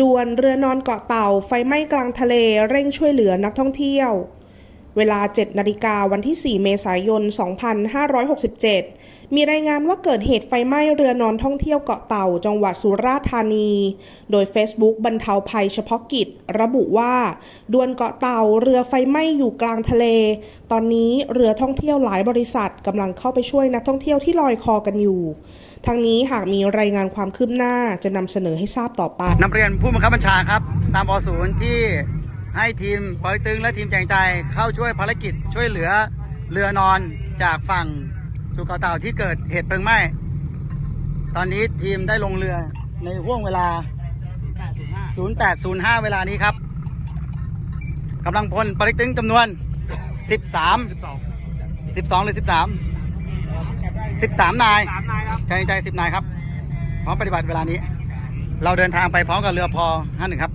ด่วนเรือนอนเกาะเต่าไฟไหม้กลางทะเลเร่งช่วยเหลือนักท่องเที่ยว เวลา 7 นาฬิกาวันที่ 4 เมษายน 2567 มีรายงานว่าเกิดเหตุไฟไหม้เรือนอนท่องเที่ยวเกาะเต่าจังหวัดสุราษฎร์ธานี โดย Facebook บรรเทาภัยเฉพาะกิจ ระบุว่าด่วนเกาะเต่าเรือไฟไหม้อยู่กลางทะเล ตอนนี้เรือท่องเที่ยวหลายบริษัทกำลังเข้าไปช่วยนักท่องเที่ยวที่ลอยคอกันอยู่ ทั้งนี้หากมีรายงานความคืบหน้าจะนำเสนอให้ทราบต่อไปนำเรียนผู้บังคับบัญชาครับ ตามอศูนย์ที่ให้ทีมปอลิตึงและทีมแจงใจเข้าช่วยภารกิจช่วยเหลือเรือนอนจากฝั่งสุเกาเต่าที่เกิดเหตุเพลิงไหม้ ตอนนี้ทีมได้ลงเรือในห่วงเวลา 0805 เวลานี้ครับกำลังพลปอลิตึงจำนวน 13 12 หรือ 13 13 นาย ใจใจสิบนายครับ พร้อมปฏิบัติเวลานี้ เราเดินทางไปพร้อมกับเรือพอห้าหนึ่งครับ